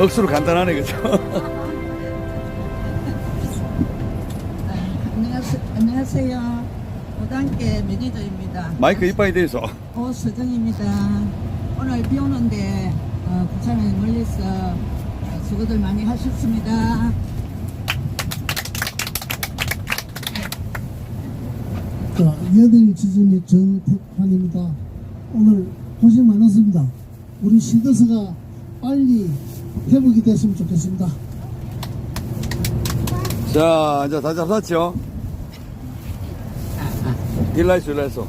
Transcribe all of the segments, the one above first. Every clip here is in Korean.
억수로 간단하네 그죠? 안녕하세요. 안녕하세요. 오단계 매니저입니다. 마이크 이빨이 돼 있어. 오서정입니다. 오늘 비 오는데 어, 부산에 멀리서 어, 수고들 많이 하셨습니다. 자, 여덟 지점의 정택환입니다. 오늘 고생 많았습니다. 우리 시더스가 빨리 회복이 됐으면 좋겠습니다. 자, 이제 다 잡았죠? 일라이스, 일라이스.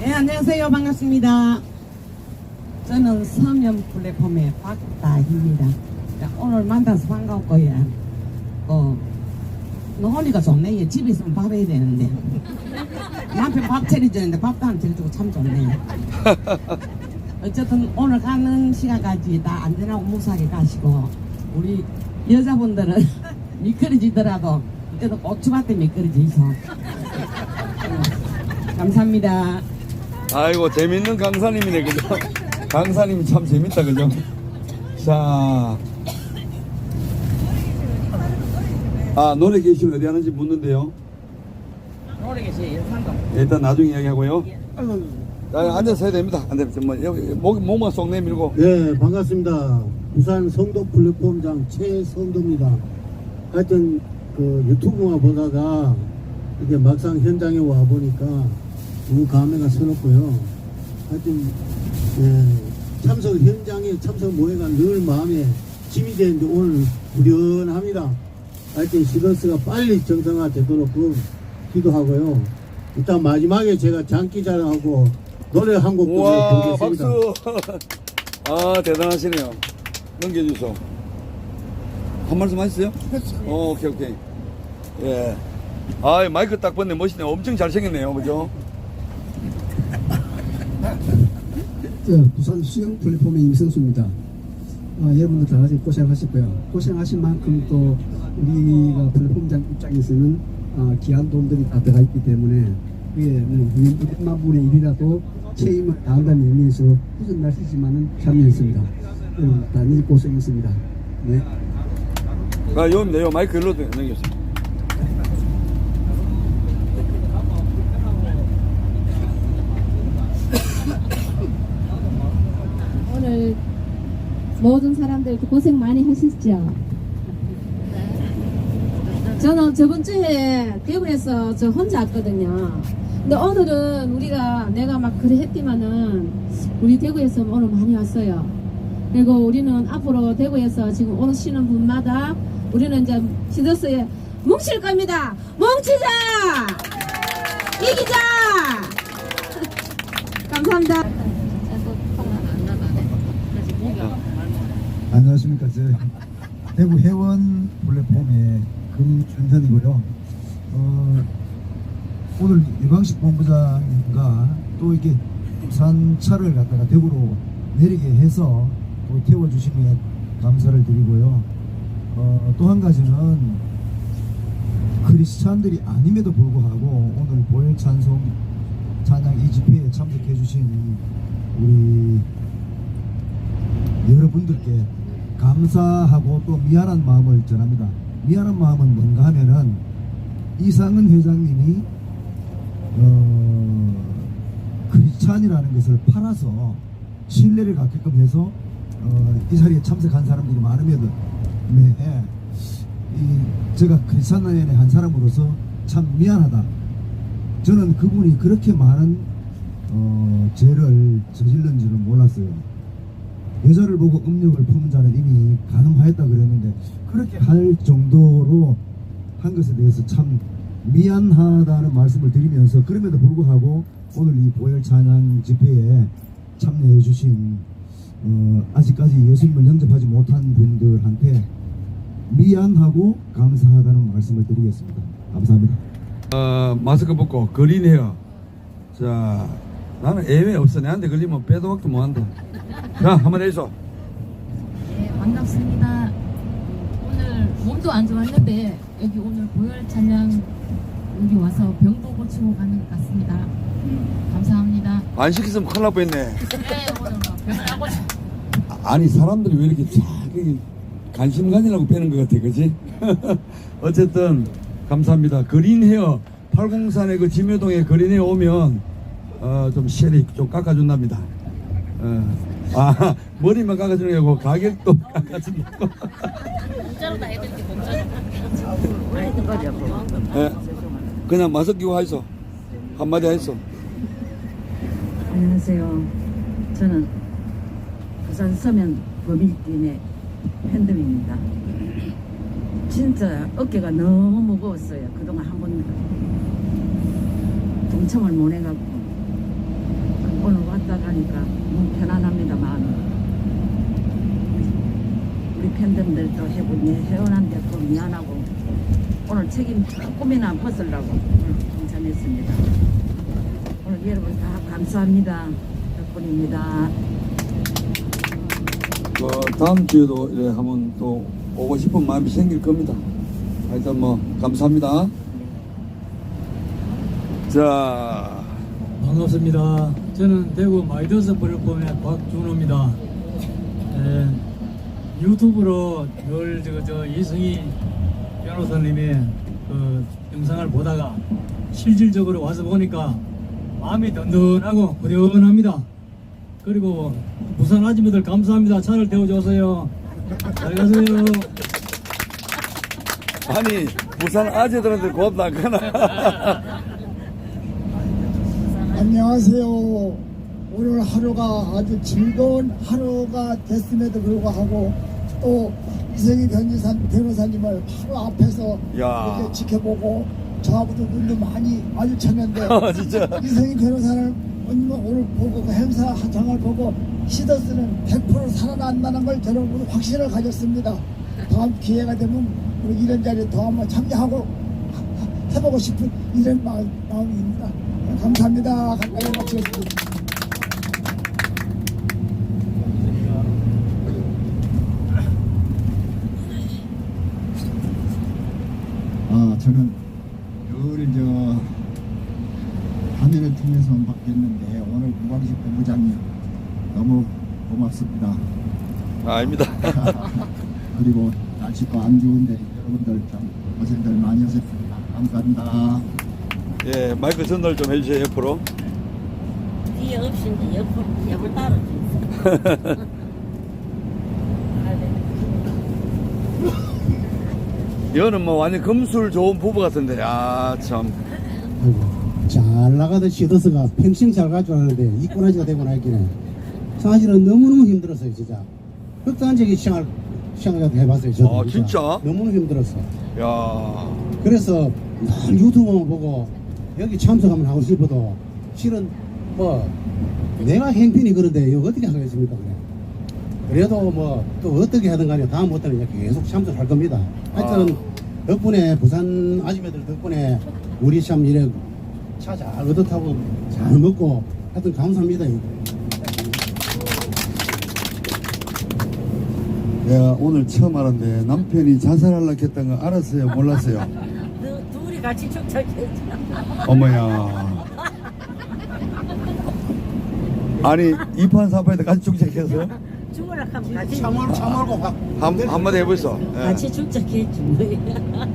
네, 안녕하세요. 반갑습니다. 저는 서면 플랫폼의 박다희입니다. 자, 오늘 만나서 반갑고요. 어, 노원이가 좋네 요. 집에 있으면 밥 해야 되는데. 남편 밥 차려주는데 밥도 안 차려주고 참 좋네요. 어쨌든 오늘 가는 시간까지 다 안전하고 무사하게 가시고, 우리 여자분들은 미끄러지더라도, 그때도 고추밭에 미끄러지셔. 감사합니다. 아이고, 재밌는 강사님이네, 그죠? 강사님 참 재밌다, 그죠? 자. 아, 노래 계시면 어디 하는지 묻는데요. 모르겠어요. 연산동. 일단 나중에 이야기하고요. 자, 앉아서 해야 됩니다. 안 되면 뭐, 여기 목, 목만 쏙 내밀고. 네, 반갑습니다. 부산 성도 플랫폼장 최성도입니다. 하여튼 그 유튜브만 보다가 이게 막상 현장에 와 보니까 너무 감회가 새롭고요. 하여튼 예, 참석 현장에 참석 모해가 늘 마음에 짐이 되는데 오늘 후련합니다. 하여튼 시더스가 빨리 정상화 되도록 그 기도하고요. 일단 마지막에 제가 장기 자랑하고 노래 한곡 우와, 부르겠습니다. 박수! 아, 대단하시네요. 넘겨주소. 한 말씀 하셨어요? 어, 오케이, 오케이. 예. 아, 마이크 딱 봤네. 멋있네. 엄청 잘생겼네요. 그죠? 저 부산 수영 플랫폼의 임성수입니다. 아, 여러분들 다 같이 고생하셨고요. 고생하신 만큼 또 우리가 플랫폼장 입장에서는 아, 귀한 돈들이 다 들어가 있기 때문에 그게 뭐 100만 분의 1이라도 책임을 다한다는 의미에서 무슨 날씨지만은 참여했습니다. 여러분 다들 고생했습니다. 네. 아, 요입니다. 요 마이크 일로 넘겨주세요. 오늘 모든 사람들 고생 많이 하셨죠? 저는 저번 주에 대구에서 저 혼자 왔거든요. 근데 오늘은 우리가 내가 막 그래 했지만은 우리 대구에서 오늘 많이 왔어요. 그리고 우리는 앞으로 대구에서 지금 오시는 분마다 우리는 이제 시더스에 뭉칠 겁니다. 뭉치자! 이기자! 감사합니다. 안녕하십니까. 저 대구 회원 플랫폼의 금준현이고요. 어, 오늘 유광식 본부장과 또 이게 부산차를 갖다가 대구로 내리게 해서 또 태워주시면 감사를 드리고요. 어, 또 한 가지는 크리스찬들이 아님에도 불구하고 오늘 보혈 찬송 찬양 이 집회에 참석해 주신 우리 여러분들께 감사하고 또 미안한 마음을 전합니다. 미안한 마음은 뭔가 하면은 이상은 회장님이 어, 크리스찬이라는 것을 팔아서 신뢰를 갖게끔 해서 어, 이 자리에 참석한 사람들이 많음에도 네, 이, 제가 크리스찬의 한 사람으로서 참 미안하다. 저는 그분이 그렇게 많은 어, 죄를 저질른 줄은 몰랐어요. 여자를 보고 음욕을 품은 자는 이미 가늠하였다 그랬는데 그렇게 할 정도로 한 것에 대해서 참 미안하다는 말씀을 드리면서 그럼에도 불구하고 오늘 이 보혈 찬양 집회에 참여해 주신 어, 아직까지 예수님을 영접하지 못한 분들한테 미안하고 감사하다는 말씀을 드리겠습니다. 감사합니다. 어, 마스크 벗고 그린 헤어. 자, 나는 애외 없어. 내한테 걸리면 빼도 박도 못 한다. 자, 한번 해줘. 네, 반갑습니다. 오늘 몸도 안 좋았는데 여기 오늘 보혈 찬양 여기 와서 병도 고치고 가는 것 같습니다. 감사합니다. 안 시켰으면 큰일 날 뻔했네. 네, 오늘 뭐 변하고 아니 사람들이 왜 이렇게 자기 관심 가지려고 빼는 것 같아 그지? 어쨌든 감사합니다 그린 헤어 팔공산의 그 지묘동에 그린 헤어 오면 어, 좀 쉘이 좀 깎아준답니다 어. 아 머리만 깎아주는 게 아니고 가격도 깎아준다고 공짜로 다 해드릴게 공짜로. 예. 그냥 마석 끼고 하이소 한마디 하이소 안녕하세요. 저는 부산 서면 범일팀의 팬덤입니다. 진짜 어깨가 너무 무거웠어요. 그동안 한 번 동참을 못 해갖고 오늘 왔다 가니까 너무 편안합니다 마음이. 우리 팬덤들도 해보니 회원한테 또 미안하고 오늘 책임 조금이나 벗으려고 오늘 동참했습니다. 오늘 여러분 다 감사합니다. 덕분입니다. 그 다음 주에도 이제 한번 또 오고 싶은 마음이 생길 겁니다. 하여튼 뭐 감사합니다. 자, 반갑습니다. 저는 대구 마이더스 플랫폼의 박준호입니다. 에, 유튜브로 늘 저, 저 이승희 변호사님의 그 영상을 보다가 실질적으로 와서 보니까 마음이 든든하고 후련합니다. 그리고 부산 아줌마들 감사합니다. 차를 태워줘서요. 잘 가세요. 아니 부산 아재들한테 고맙다 안 가나? 안녕하세요. 오늘 하루가 아주 즐거운 하루가 됐음에도 불구하고 또 이성희 변호사, 변호사님을 바로 앞에서 야. 이렇게 지켜보고 저하고도 눈도 많이 마주쳤는데 아, 진짜. 이성희 변호사를 오늘 보고 그 행사 장을 보고 시더스는 100% 살아난다는 걸 저는 확신을 가졌습니다. 다음 기회가 되면 우리 이런 자리에 더 한번 참여하고 해보고 싶은 이런 마음, 마음입니다. 감사합니다. 가까이 마치겠습니다. 아, 저는 늘 저 화면을 통해서만 봤겠는데 오늘 무광식 본부장님 너무 고맙습니다. 아, 아닙니다. 그리고 날씨가 안 좋은데 여러분들 좀 고생들 많이 하셨습니다. 감사합니다. 예, 마이크 전달 좀 해주세요 옆으로. 뒤에 없이 이제 옆으로 옆을 따로 있어. 이거는 뭐 완전 금술 좋은 부부 같은데, 아 참. 아이고, 잘 나가던 시더스가 평생 잘 갈 줄 알았는데 이꼬라지가 되고 나있기는 사실은 너무너무 힘들었어요 진짜. 극단적인 시장을 시장을 해봤어요 저도. 아, 진짜? 너무너무 힘들었어. 야, 그래서 늘 유튜브만 보고 여기 참석하면 하고 싶어도 실은 뭐 내가 행편이 그런데 이거 어떻게 하겠습니까 그래 그래도 뭐 또 어떻게 하든 간에 다음부터는 계속 참석할 겁니다. 하여튼 덕분에 부산 아줌마들 덕분에 우리 참 이래 차 잘 얻어 타고 잘 먹고 하여튼 감사합니다 내가 오늘 처음 알았는데 남편이 자살하려고 했던 거 알았어요? 몰랐어요? 두, 둘이 같이 축적했죠. 어머야. 아니, 2판 3판에도 같이 축제했어요? 죽으라 하면 같이 참을 참을고 확 한, 한마디 해보이소. 예. 같이 축적했지 뭐.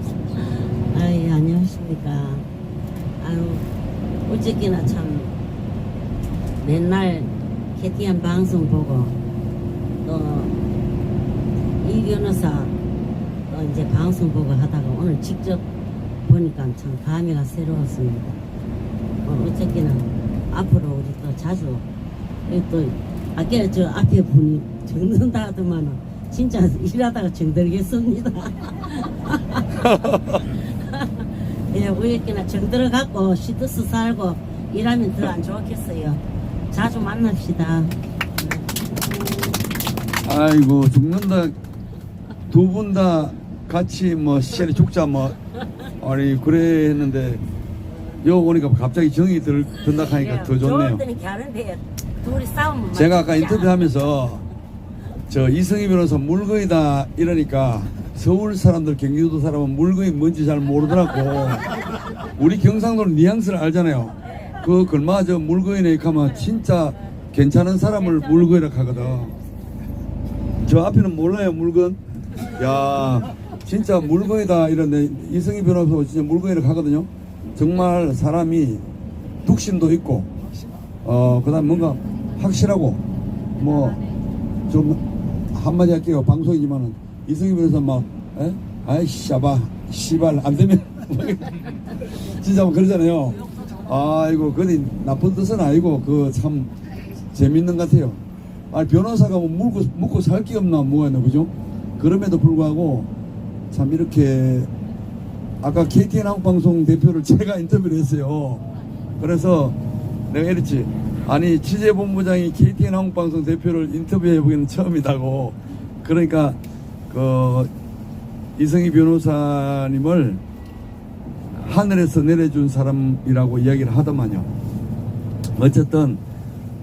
아이 안녕하십니까. 아유 어저께나 참 맨날 캐티한 방송 보고 또 이 변호사 또 이제 방송 보고 하다가 오늘 직접 보니까 참 감회가 새로웠습니다. 어, 어저께는 앞으로 우리 또 자주 또 아까 저 앞에 분이 정든다 하더만은 진짜 일하다가 정들겠습니다. 예, 우리끼나 정들어 갖고 시드스 살고 일하면 더 안 좋겠어요. 자주 만납시다. 아이고, 죽는다. 두 분 다 같이 뭐, 시절에 죽자 뭐, 아니, 그래 했는데, 여 오니까 갑자기 정이 들, 든다 하니까 더 좋네요. 때는 둘이 제가 아까 맞지 인터뷰 하면서 저 이성희 변호사 물건이다 이러니까 서울 사람들 경기도 사람은 물건이 뭔지 잘 모르더라고 우리 경상도는 뉘앙스를 알잖아요 그 걸마 저 물거인에 가면 진짜 괜찮은 사람을 물거이라 하거든. 저 앞에는 몰라요 물건. 야 진짜 물건이다 이런데 이승희 변호사 진짜 물건이라 하거든요. 정말 사람이 독심도 있고 어 그다음 뭔가 확실하고 뭐 좀 한마디 할게요 방송이지만은 이승희 변호사 막 에? 아이 씨발 씨발 안 되면 진짜 뭐 그러잖아요. 아이고 그니 나쁜 뜻은 아니고 그 참 재밌는 것 같아요. 아니 변호사가 뭐 묻고 묻고 살 게 없나 뭐가 있나 그죠? 그럼에도 불구하고 참 이렇게 아까 KTN 한국방송 대표를 제가 인터뷰를 했어요. 그래서 내가 이랬지. 아니 취재본부장이 KTN 한국방송 대표를 인터뷰해 보기는 처음이다고. 그러니까 그 이승희 변호사님을 하늘에서 내려준 사람이라고 이야기를 하더만요. 어쨌든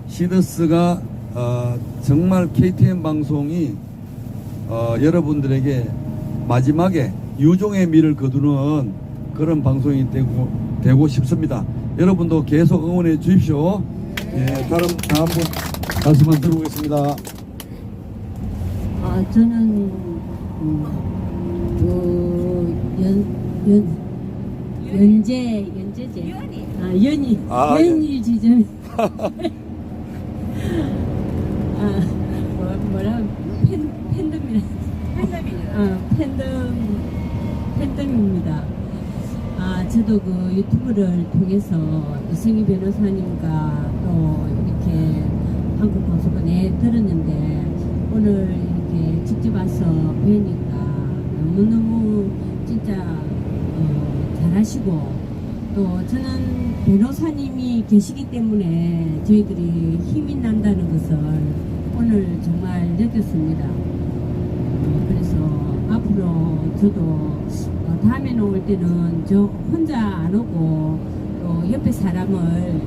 시더스가 어, 정말 KTN 방송이 어, 여러분들에게 마지막에 유종의 미를 거두는 그런 방송이 되고, 되고 싶습니다. 여러분도 계속 응원해 주십시오. 예, 다음, 다음 분 말씀만 들어보겠습니다. 아, 저는 음, 그 연, 연, 연재, 연재제? 아, 연희. 아, 연희 지점. 아, 뭐, 뭐라, 팬, 팬덤이라. 아, 팬덤, 팬덤입니다. 아, 저도 그 유튜브를 통해서 이승희 변호사님과 또 이렇게 한국 방송관에 들었는데 오늘 이렇게 직접 와서 뵈니까 너무너무 진짜 어, 잘하시고 또 저는 변호사님이 계시기 때문에 저희들이 힘이 난다는 것을 오늘 정말 느꼈습니다. 어, 그래서 앞으로 저도 어, 다음에 올 때는 저 혼자 안 오고 또 옆에 사람을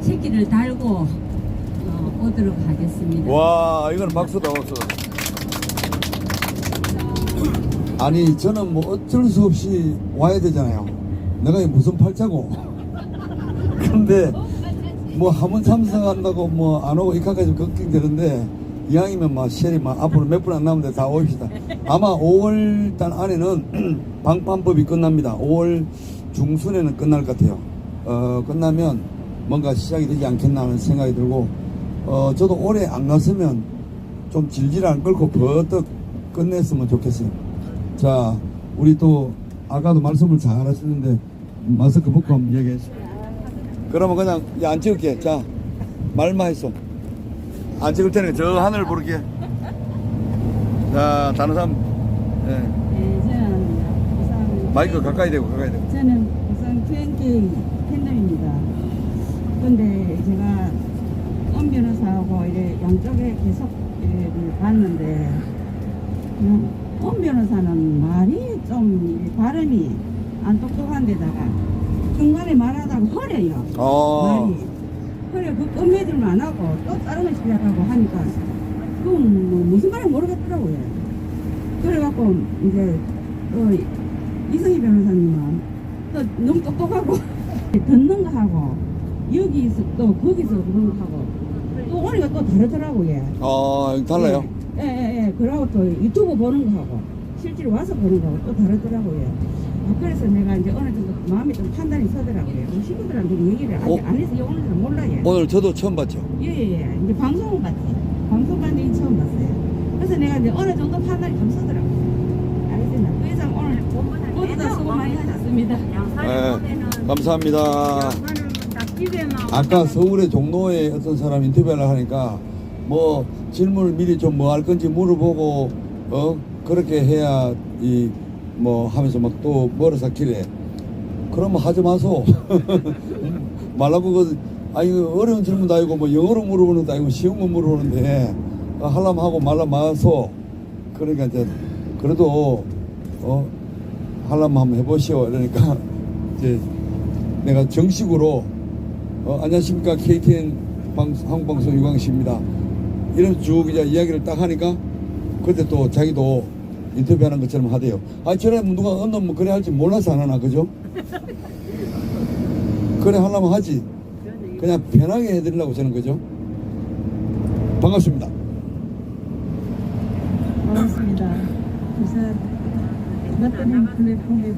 새끼를 달고 어, 오도록 하겠습니다. 와, 이건 박수다, 박수. 아니, 저는 뭐 어쩔 수 없이 와야 되잖아요. 내가 무슨 팔자고. 근데 뭐 한 번 참석한다고 뭐 안 오고 이카까지 걱정되는데 이왕이면 막 쉘이 막 앞으로 몇 분 안 남는데 다 옵시다. 아마 5월 달 안에는 방판법이 끝납니다. 5월 중순에는 끝날 것 같아요. 어, 끝나면 뭔가 시작이 되지 않겠나 하는 생각이 들고 어, 저도 올해 안 갔으면 좀 질질 안 끌고 버떡 끝냈으면 좋겠어요. 자, 우리 또 아까도 말씀을 잘 하셨는데 마스크 벗고 한번 얘기했어. 그러면 그냥 야, 안 찍을게. 자, 말만 했어. 안 찍을 테니까 저 하늘 보를게. 자, 다른 사람, 예. 네, 저는 마이크 가까이 대고 가까이 대고. 저는 우선 QNK 팬덤입니다. 근데 제가 엄 변호사하고 이래 양쪽에 계속 봤는데 음, 엄 변호사는 말이 좀 발음이 안 똑똑한 데다가 중간에 말하다가 허려요. 어, 말이 허려 그 끝맺음을 안 하고 또 다른 걸 시작하고 하니까 그건 뭐 무슨 말인지 모르겠더라고요. 그래갖고 이제 또 이승희 변호사님은 또 너무 똑똑하고 듣는 거 하고 여기서 또 거기서 그런 거 하고 또 오니까 또 다르더라고요. 어, 달라요. 예, 예, 예. 그러고 또 유튜브 보는 거 하고 실제로 와서 보는 거하고 또 다르더라고요. 아, 그래서 내가 이제 어느 정도 마음이 좀 판단이 서더라고요. 우리 친구들한테 얘기를 아직 어? 안 해서 오는 줄 몰라요. 오늘 저도 처음 봤죠. 예, 예, 예. 이제 방송은 봤지. 방송 봤는데 처음 봤어요. 그래서 내가 이제 어느 정도 판단이 좀 서더라고요. 알겠습니다. 그 이상 오늘 모두 다 수고 많이 하셨습니다. 네, 감사합니다. 아까 서울의 종로에 어떤 사람 인터뷰를 하니까 뭐 질문을 미리 좀 뭐 할 건지 물어보고 어 그렇게 해야 이 뭐 하면서 막 또 멀어서 길래 그러면 하지 마소. 말라고 그 아니 그 어려운 질문도 아니고 뭐 영어로 물어보는 것도 아니고 쉬운 거 물어보는데 어, 하려면 하고 말라면 마소. 그러니까 이제 그래도 어 하려면 한번 해보시오. 이러니까 이제 내가 정식으로 어, 안녕하십니까. KTN 방, 한국방송 유광식입니다. 이런 쭉 이제 이야기를 딱 하니까 그때 또 자기도 인터뷰하는 것처럼 하대요 아 저래 뭐 누가 어느 뭐 그래 할지 몰라서 안 하나 그죠? 그래 하려면 하지 그냥 편하게 해드리려고 저는 그죠? 반갑습니다. 반갑습니다. 부산 나트륨 플랫폼의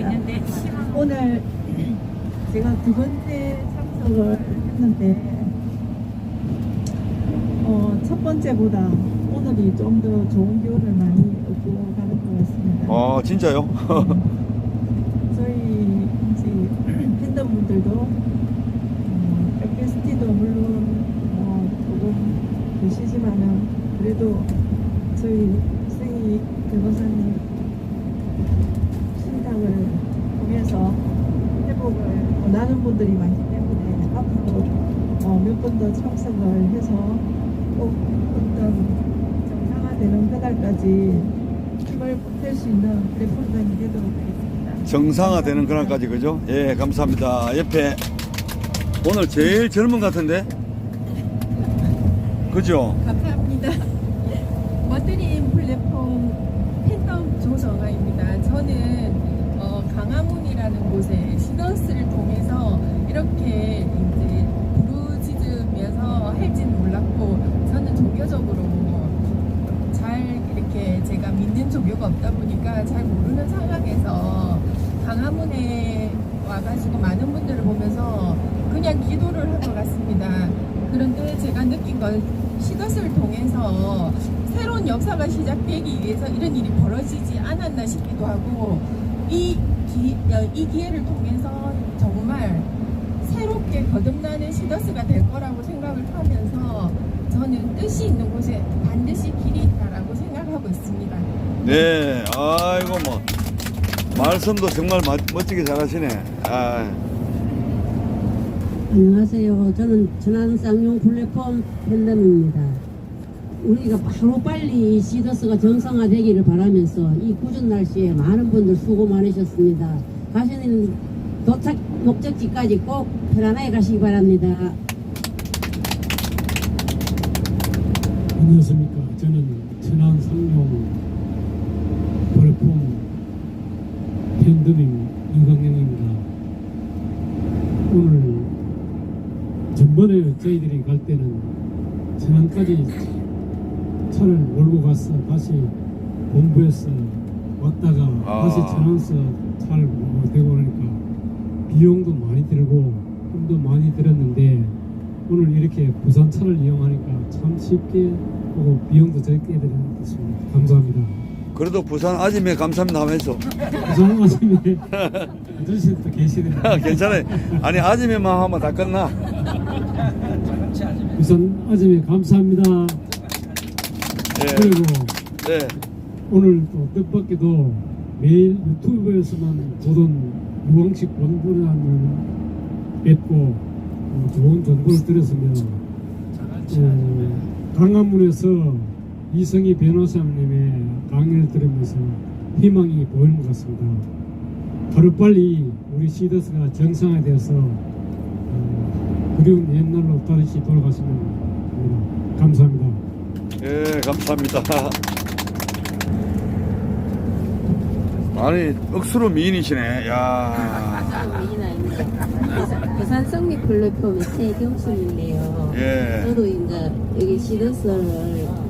있는데 오늘 제가 두 번째 참석을 했는데 어, 첫 번째보다 오늘이 좀 더 좋은 교훈을 많이 얻고 가는 것 같습니다. 아 진짜요? 저희 이제 팬덤분들도 어, 팟캐스트도 물론 어, 조금 계시지만은 그래도 저희 승희 변호사님 신당을 통해서 회복을 원하는 분들이 많기 때문에 앞으로 어, 몇번 더 참석을 해서 꼭 어떤 되는 그날까지 힘을 보탤 수 있는 플랫폼장이 되도록 하겠습니다. 정상화되는 그날까지 그죠? 예 감사합니다. 옆에 오늘 제일 젊은 것 같은데 그죠? 감사합니다. 머드림 플랫폼 팬덤 조정아입니다. 저는 어, 강화문이라는 곳에 시너스를 통해서 이렇게 이제 부르짖으면서 할지는 몰랐고 저는 종교적으로 잘 이렇게 제가 없다 보니까 잘 모르는 상황에서 강화문에 와가지고 많은 분들을 보면서 그냥 기도를 한 것 같습니다. 그런데 제가 느낀 건 시더스를 통해서 새로운 역사가 시작되기 위해서 이런 일이 벌어지지 않았나 싶기도 하고 이, 기, 어, 이 기회를 통해서 정말 새롭게 거듭나는 시더스가 될 거라고 생각을 하면서 저는 뜻이 있는 곳에 반드시 길이 있다라고 생각하고 있습니다. 네 아이고 뭐 말씀도 정말 마- 멋지게 잘하시네. 아. 안녕하세요. 저는 전안 쌍용 플랫폼 팬덤입니다. 우리가 바로 빨리 시더스가 정상화되기를 바라면서 이 궂은 날씨에 많은 분들 수고 많으셨습니다. 가시는 도착 목적지까지 꼭 편안하게 가시기 바랍니다. 안녕하십니까. 저는 천안 상용 플랫폼 팬덤인 이광영입니다. 오늘 전번에 저희들이 갈 때는 천안까지 차를 몰고 가서 다시 본부에서 왔다가 아. 다시 천안서 차를 몰고 대고 그러니까 비용도 많이 들고 힘도 많이 들었는데 오늘 이렇게 부산 차를 이용하니까 참 쉽게 하고 비용도 적게 들었습니다. 감사합니다. 그래도 부산 아침에 감사합니다 하면서 부산 아침에 아저씨도 계시는데 괜찮아요. 아니 아침에만 하면 다 끝나. 부산 아침에 감사합니다. 예. 그리고 네. 오늘 또 뜻밖에도 매일 유튜브에서만 보던 유광식 본부라는 뵙고 어, 좋은 정보를 들었으며 어, 강화문에서 이성희 변호사님의 강의를 들으면서 희망이 보이는 것 같습니다. 하루빨리 우리 시더스가 정상화되어서 어, 그리운 옛날로 다시 돌아갔으면 합니다. 감사합니다. 예, 감사합니다. 아니, 억수로 미인이시네. 야 부산 성립 플랫폼의 최경순인데요. 예. 저도 이제 여기 시더스를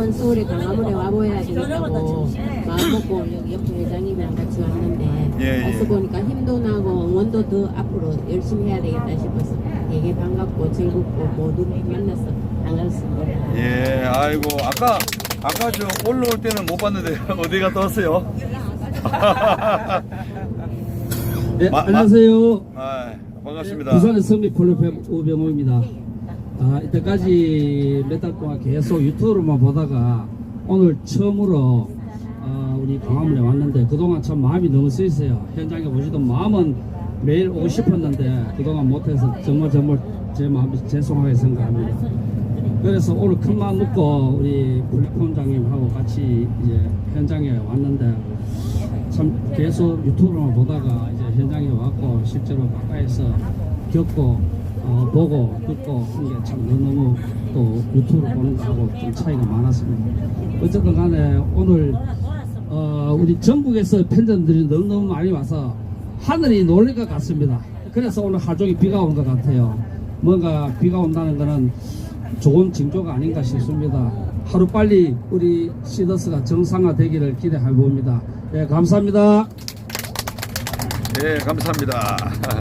한번 서울에 강화문에 와보야 되겠다고 마음먹고 여기 옆에 회장님이랑 같이 왔는데 예, 예. 와서 보니까 힘도 나고 응원도 더 앞으로 열심히 해야 되겠다 싶어서 되게 반갑고 즐겁고 모두 만나서 반갑습니다. 예, 아이고, 아까, 아까 저 올라올 때는 못 봤는데, 어디 갔다 왔어요? 네, 마- 마- 안녕하세요. 아, 반갑습니다. 부산의 성립 콜레팸 우병우입니다. 아, 이때까지 동안 계속 유튜브로만 보다가 오늘 처음으로 아, 우리 광화문에 왔는데 그동안 참 마음이 너무 쓰이세요. 현장에 오시던 마음은 매일 오고 싶었는데 그동안 못해서 정말 정말 제 마음이 죄송하게 생각합니다. 그래서 오늘 큰 마음 먹고 우리 플랫폼장님하고 같이 이제 현장에 왔는데 참 계속 유튜브로만 보다가 이제 현장에 왔고 실제로 가까이서 겪고 어, 보고 듣고 한게참 너무너무 또 유튜브로 보는 거하고 좀 차이가 많았습니다. 어쨌든 간에 오늘 어, 우리 전국에서 팬들이 너무너무 많이 와서 하늘이 놀릴 것 같습니다. 그래서 오늘 하루 종일 비가 온 것 같아요. 뭔가 비가 온다는 것은 좋은 징조가 아닌가 싶습니다. 하루 빨리 우리 시더스가 정상화 되기를 기대해 봅니다. 예, 감사합니다. 예, 감사합니다.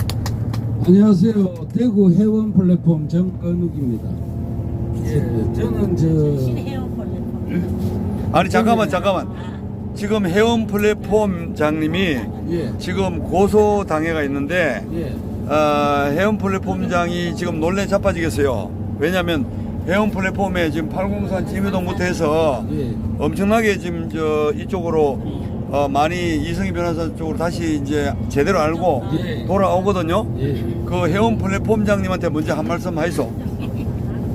안녕하세요. 대구 해원 플랫폼 정건욱입니다. 예, 저는 저 아니 잠깐만 잠깐만. 지금 해운 플랫폼장님이 예, 지금 고소 당해가 있는데 예, 어, 해운 플랫폼장이 지금 논란에 자빠지겠어요. 왜냐하면 해운 플랫폼에 지금 팔공산 지미동부터 해서 예, 엄청나게 지금 저 이쪽으로 어, 많이 이승희 변호사 쪽으로 다시 이제 제대로 알고 예. 돌아오거든요. 예. 그 해운 플랫폼장님한테 먼저 한 말씀 하이소.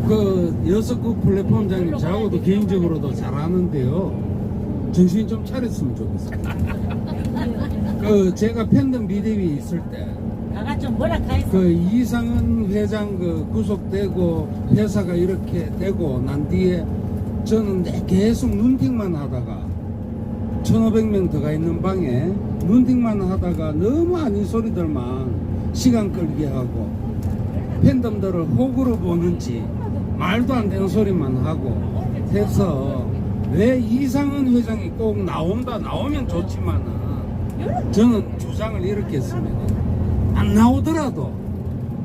그 여섯구 플랫폼장님 저하고도 개인적으로도 잘 아는데요. 정신 좀 차렸으면 좋겠어요. 그 제가 팬덤 비대위 있을 때좀 뭐라. 그 이상은 회장 그 구속되고 회사가 이렇게 되고 난 뒤에 저는 내- 계속 눈팅만 하다가 1500명 들어가 있는 방에 눈팅만 하다가 너무 아닌 소리들만 시간 끌게 하고 팬덤들을 호구로 보는지 말도 안 되는 소리만 하고 해서 왜 이상은 회장이 꼭 나온다 나오면 좋지만은 저는 주장을 이렇게 했습니다. 안 나오더라도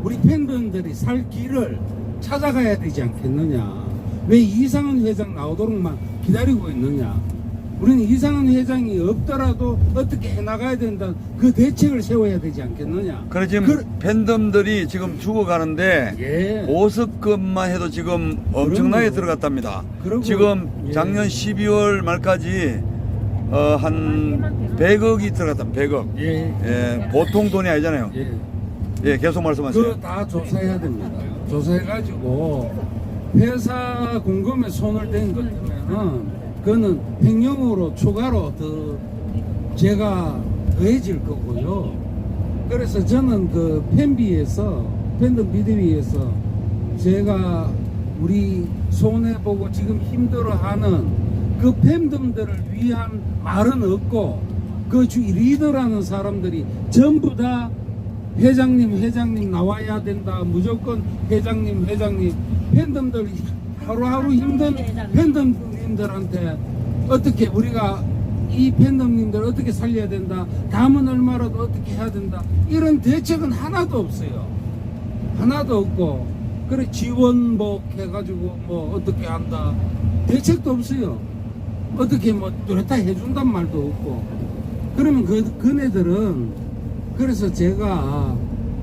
우리 팬분들이 살 길을 찾아가야 되지 않겠느냐. 왜 이상은 회장 나오도록만 기다리고 있느냐. 우리는 이상은 회장이 없더라도 어떻게 해나가야 된다. 그 대책을 세워야 되지 않겠느냐. 그래 지금 그- 팬덤들이 지금 죽어가는데 예. 보석금만 해도 지금 엄청나게 그럼요. 들어갔답니다. 그러고- 지금 예. 작년 12월 말까지 어, 한 100억이 들어갔다. 100억. 예. 예, 보통 돈이 아니잖아요. 예. 예, 계속 말씀하세요. 그거 다 조사해야 됩니다. 조사해가지고 회사 공금에 손을 댄것 때문에는 그거는 횡령으로 추가로 더 제가 더해질 거고요. 그래서 저는 그 팬비에서 팬덤 비대위에서 제가 우리 손해보고 지금 힘들어하는 그 팬덤들을 위한 말은 없고 그 주 리더라는 사람들이 전부 다 회장님 회장님 나와야 된다. 무조건 회장님 회장님. 팬덤들 하루하루 힘든 팬덤님들한테 어떻게 우리가 이 팬덤님들 어떻게 살려야 된다 다음은 얼마라도 어떻게 해야 된다 이런 대책은 하나도 없어요. 하나도 없고 그래 지원복 해가지고 뭐 어떻게 한다 대책도 없어요. 어떻게 뭐 뚜렷하 해준단 말도 없고. 그러면 그 그네들은 그래서 제가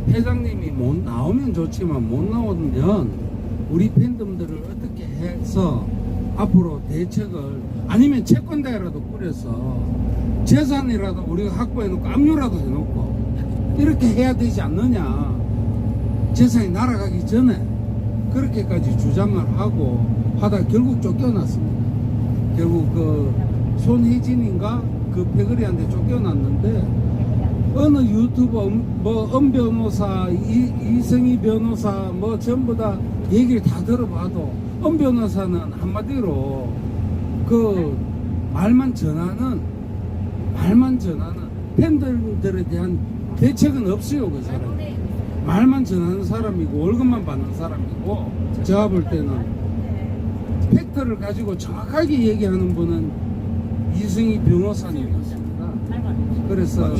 회장님이 못 나오면 좋지만 못 나오면 우리 팬덤들을 어떻게 해서 앞으로 대책을 아니면 채권대라도 꾸려서 재산이라도 우리가 확보해놓고 압류라도 해놓고 이렇게 해야 되지 않느냐 재산이 날아가기 전에 그렇게까지 주장을 하고 하다 결국 쫓겨났습니다. 결국 그 손혜진인가 그 패거리한테 쫓겨났는데 어느 유튜버 엄- 뭐엄 변호사 이, 이성희 변호사 뭐 전부 다 얘기를 다 들어봐도 엄 변호사는 한마디로 그 말만 전하는 말만 전하는 팬들들에 대한 대책은 없어요 그 사람 말만 전하는 사람이고 월급만 받는 사람이고 제가 볼 때는 팩트를 가지고 정확하게 얘기하는 분은 이승희 변호사님이었습니다. 그래서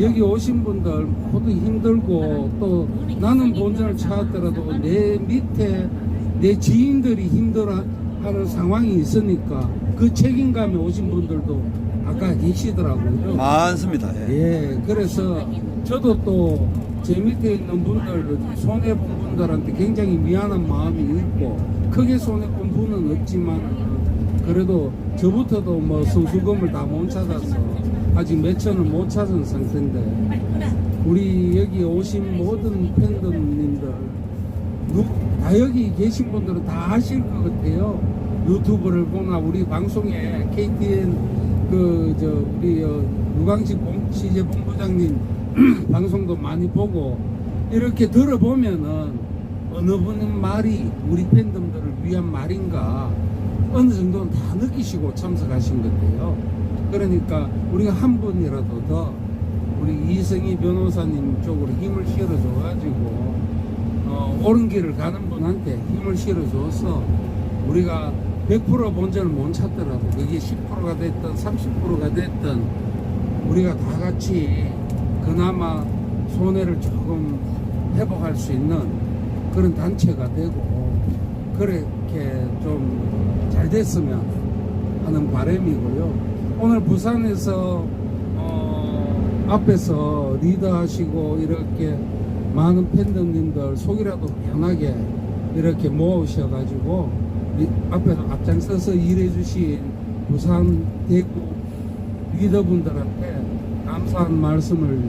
여기 오신 분들 모두 힘들고 또 나는 본전을 찾았더라도 내 밑에 내 지인들이 힘들어하는 상황이 있으니까 그 책임감에 오신 분들도 아까 계시더라고요. 많습니다. 예. 예, 그래서 저도 또 제 밑에 있는 분들, 손해 본 분들한테 굉장히 미안한 마음이 있고, 크게 손해 본 분은 없지만, 그래도 저부터도 뭐 성수금을 다 못 찾아서, 아직 몇 천을 못 찾은 상태인데, 우리 여기 오신 모든 누, 다 여기 계신 분들은 다 아실 것 같아요. 유튜브를 보나 우리 방송에 KTN 그 저 우리 어, 유광식 본- 취재 본부장님 방송도 많이 보고 이렇게 들어보면은 어느 분 말이 우리 팬덤들을 위한 말인가 어느 정도는 다 느끼시고 참석하신 건데요. 그러니까 우리가 한 분이라도 더 우리 이승희 변호사님 쪽으로 힘을 실어줘가지고 어, 옳은 길을 가는 분한테 힘을 실어줘서 우리가 100% 본전을 못 찾더라도 그게 10%가 됐든 30%가 됐든 우리가 다 같이 그나마 손해를 조금 회복할 수 있는 그런 단체가 되고 그렇게 좀 잘 됐으면 하는 바람이고요. 오늘 부산에서 어, 앞에서 리드하시고 이렇게 많은 팬들님들 속이라도 편하게 이렇게 모으셔가지고 이- 앞에서 앞장서서 일해주신 부산 대구 리더분들한테 감사한 말씀을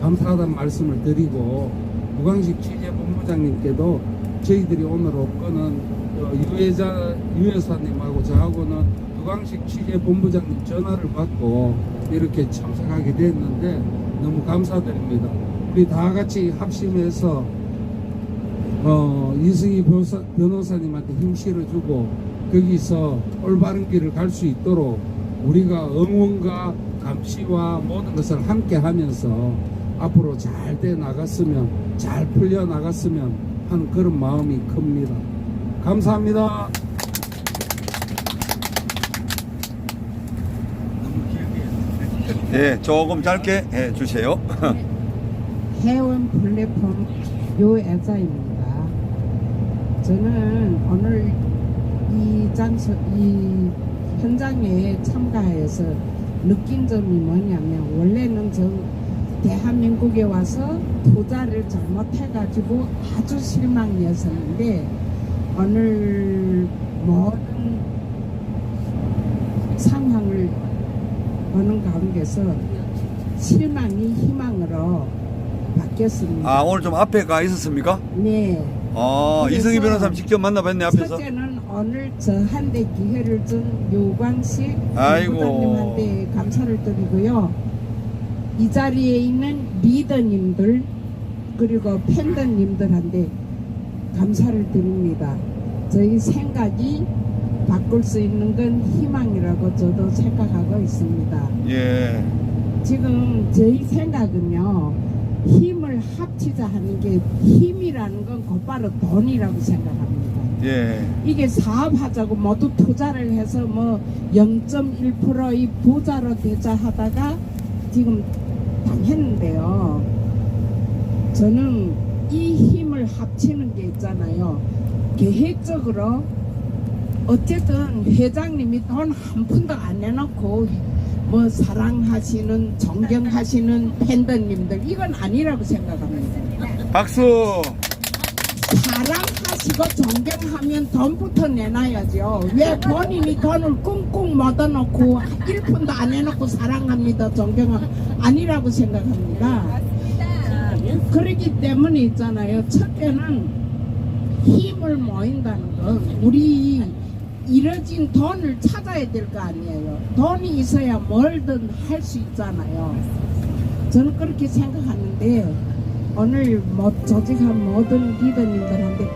감사하다는 말씀을 드리고 무광식 취재본부장님께도 저희들이 오늘 없거는 어, 유혜자 유여사님하고 저하고는 무광식 취재본부장님 전화를 받고 이렇게 참석하게 됐는데 너무 감사드립니다. 우리 다 같이 합심해서 어, 이승희 변호사, 변호사님한테 힘 실어주고 거기서 올바른 길을 갈 수 있도록 우리가 응원과 감시와 모든 것을 함께 하면서 앞으로 잘 돼 나갔으면 잘 풀려 나갔으면 하는 그런 마음이 큽니다. 감사합니다. 예, 조금 짧게 해 주세요. 회원 플랫폼 요 애자입니다. 저는 오늘 이 장소, 이 현장에 참가해서 느낀 점이 뭐냐면 원래는 저 대한민국에 와서 투자를 잘못해가지고 아주 실망이었었는데 오늘 모든 상황을 보는 가운데서 실망이 희망으로 바뀌었습니다. 아, 오늘 좀 앞에 가 있었습니까? 네. 아, 그래서 이승희 변호사님 직접 만나뵀네, 앞에서. 첫째는 오늘 저한테 기회를 준 요광식 아이고. 부장님한테 감사를 드리고요. 이 자리에 있는 리더님들 그리고 팬더님들한테 감사를 드립니다. 저희 생각이 바꿀 수 있는 건 희망이라고 저도 생각하고 있습니다. 예. 지금 저희 생각은요 힘을 합치자 하는 게 힘이라는 건 곧바로 돈이라고 생각합니다. 예. 이게 사업하자고 모두 투자를 해서 뭐 0.1%의 부자로 되자 하다가 지금 당했는데요. 저는 이 힘을 합치는 게 있잖아요. 계획적으로 어쨌든 회장님이 돈 한 푼도 안 내놓고 뭐 사랑하시는 존경하시는 팬더님들 이건 아니라고 생각합니다. 박수! 사랑하시고 존경하면 돈부터 내놔야죠. 왜 본인이 돈을 꽁꽁 묻어놓고 1푼도 안 해놓고 사랑합니다, 존경합니다. 아니라고 생각합니다. 그렇기 때문에 있잖아요. 첫째는 힘을 모인다는 건 우리 잃어진 돈을 찾아야 될 거 아니에요. 돈이 있어야 뭘든 할 수 있잖아요. 저는 그렇게 생각하는데 오늘 뭐 조직한 모든 리더님들한테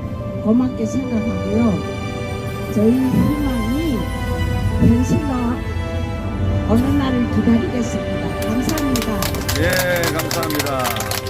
고맙게 생각하고요. 저희 희망이 현실로 어느 날을 기다리겠습니다. 감사합니다. 예, 감사합니다.